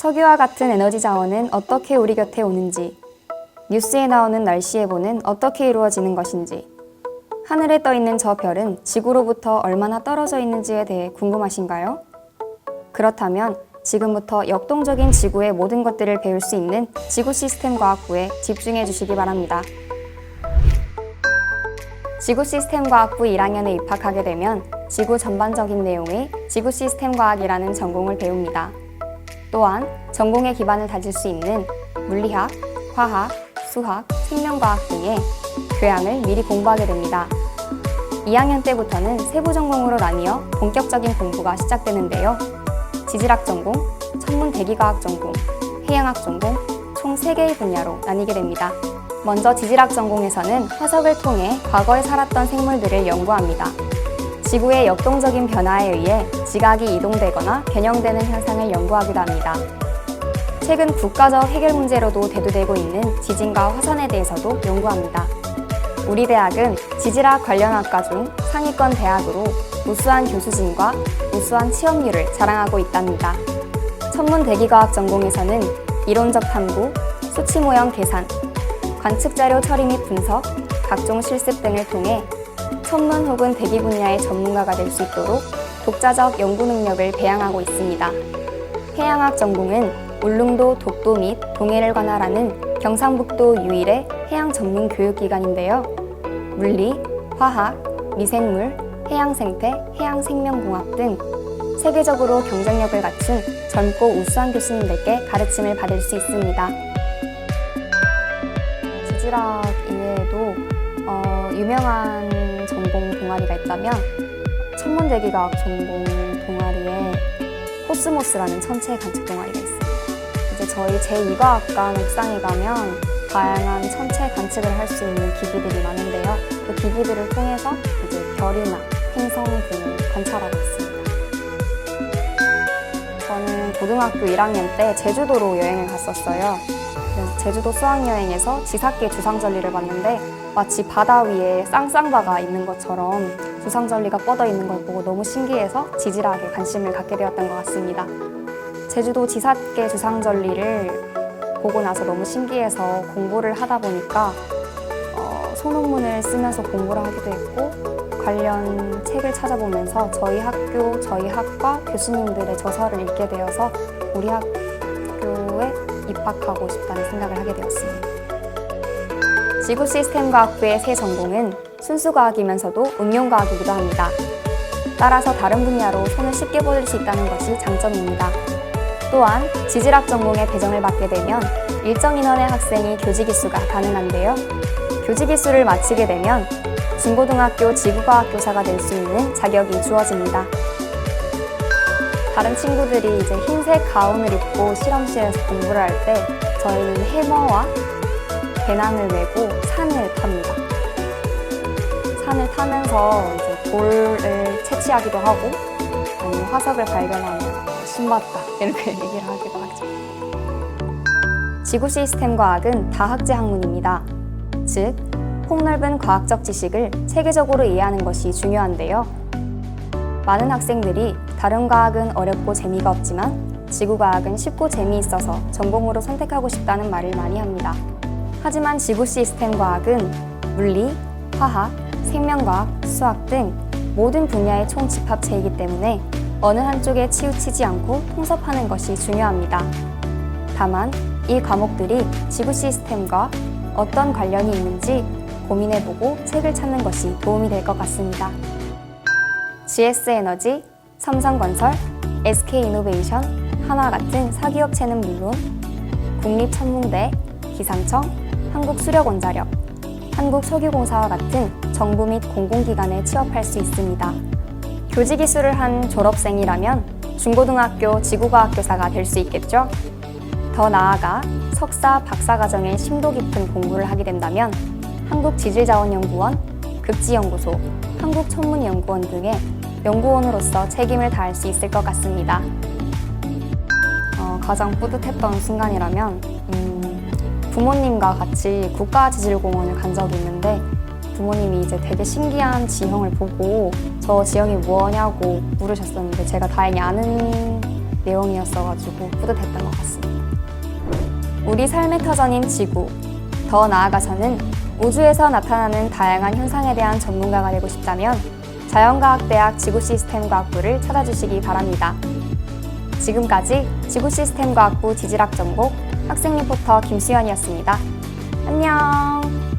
석유와 같은 에너지 자원은 어떻게 우리 곁에 오는지, 뉴스에 나오는 날씨 예보는 어떻게 이루어지는 것인지, 하늘에 떠 있는 저 별은 지구로부터 얼마나 떨어져 있는지에 대해 궁금하신가요? 그렇다면 지금부터 역동적인 지구의 모든 것들을 배울 수 있는 지구 시스템 과학부에 집중해 주시기 바랍니다. 지구 시스템 과학부 1학년에 입학하게 되면 지구 전반적인 내용의 지구 시스템 과학이라는 전공을 배웁니다. 또한 전공의 기반을 다질 수 있는 물리학, 화학, 수학, 생명과학 등의 교양을 미리 공부하게 됩니다. 2학년 때부터는 세부 전공으로 나뉘어 본격적인 공부가 시작되는데요. 지질학 전공, 천문 대기과학 전공, 해양학 전공 총 3개의 분야로 나뉘게 됩니다. 먼저 지질학 전공에서는 화석을 통해 과거에 살았던 생물들을 연구합니다. 지구의 역동적인 변화에 의해 지각이 이동되거나 변형되는 현상을 연구하기도 합니다. 최근 국가적 해결 문제로도 대두되고 있는 지진과 화산에 대해서도 연구합니다. 우리 대학은 지질학 관련 학과 중 상위권 대학으로 우수한 교수진과 우수한 취업률을 자랑하고 있답니다. 천문 대기과학 전공에서는 이론적 탐구, 수치 모형 계산, 관측 자료 처리 및 분석, 각종 실습 등을 통해 천문 혹은 대기 분야의 전문가가 될 수 있도록 독자적 연구 능력을 배양하고 있습니다. 해양학 전공은 울릉도, 독도 및 동해를 관할하는 경상북도 유일의 해양 전문 교육기관인데요. 물리, 화학, 미생물, 해양 생태, 해양 생명공학 등 세계적으로 경쟁력을 갖춘 젊고 우수한 교수님들께 가르침을 받을 수 있습니다. 지질학 이외에도 어, 유명한 전공 동아리가 있다면 천문대기과학 전공 동아리에 코스모스라는 천체 관측 동아리가 있어요. 이제 저희 제2과학관 옥상에 가면 다양한 천체 관측을 할 수 있는 기기들이 많은데요. 그 기기들을 통해서 이제 별이나 행성 등을 관찰하고 있습니다. 고등학교 1학년 때 제주도로 여행을 갔었어요. 그래서 제주도 수학여행에서 지삭계 주상절리를 봤는데 마치 바다 위에 쌍쌍바가 있는 것처럼 주상절리가 뻗어 있는 걸 보고 너무 신기해서 지질학에 관심을 갖게 되었던 것 같습니다. 제주도 지삭계 주상절리를 보고 나서 너무 신기해서 공부를 하다 보니까 어, 소논문을 쓰면서 공부를 하기도 했고 관련 책을 찾아보면서 저희 학교, 저희 학과 교수님들의 저서를 읽게 되어서 우리 학교에 입학하고 싶다는 생각을 하게 되었습니다. 지구 시스템 과학부의 새 전공은 순수과학이면서도 응용과학이기도 합니다. 따라서 다른 분야로 손을 쉽게 뻗을 수 있다는 것이 장점입니다. 또한 지질학 전공에 배정을 받게 되면 일정 인원의 학생이 교직 이수가 가능한데요. 교직 이수를 마치게 되면 중고등학교 지구과학 교사가 될 수 있는 자격이 주어집니다. 다른 친구들이 이제 흰색 가운을 입고 실험실에서 공부를 할 때 저희는 해머와 배낭을 메고 산을 탑니다. 산을 타면서 이제 돌을 채취하기도 하고 아니면 화석을 발견하면 신봤다 이렇게 얘기를 하기도 하죠. 지구 시스템 과학은 다학제 학문입니다. 즉, 폭넓은 과학적 지식을 체계적으로 이해하는 것이 중요한데요. 많은 학생들이 다른 과학은 어렵고 재미가 없지만 지구과학은 쉽고 재미있어서 전공으로 선택하고 싶다는 말을 많이 합니다. 하지만 지구 시스템 과학은 물리, 화학, 생명과학, 수학 등 모든 분야의 총집합체이기 때문에 어느 한쪽에 치우치지 않고 통섭하는 것이 중요합니다. 다만 이 과목들이 지구 시스템과 어떤 관련이 있는지 고민해보고 책을 찾는 것이 도움이 될 것 같습니다. GS에너지, 삼성건설, SK이노베이션, 하나 같은 사기업체는 물론 국립천문대, 기상청, 한국수력원자력, 한국석유공사와 같은 정부 및 공공기관에 취업할 수 있습니다. 교직이수를 한 졸업생이라면 중고등학교 지구과학교사가 될 수 있겠죠? 더 나아가 석사, 박사 과정에 심도 깊은 공부를 하게 된다면 한국지질자원연구원, 극지연구소, 한국천문연구원 등의 연구원으로서 책임을 다할 수 있을 것 같습니다. 어, 가장 뿌듯했던 순간이라면 음, 부모님과 같이 국가지질공원을 간 적이 있는데 부모님이 이제 되게 신기한 지형을 보고 저 지형이 뭐냐고 물으셨었는데 제가 다행히 아는 내용이었어가지고 뿌듯했던 것 같습니다. 우리 삶의 터전인 지구. 더 나아가서는 우주에서 나타나는 다양한 현상에 대한 전문가가 되고 싶다면 자연과학대학 지구시스템과학부를 찾아주시기 바랍니다. 지금까지 지구시스템과학부 지질학 전공 학생 리포터 김수연이었습니다. 안녕!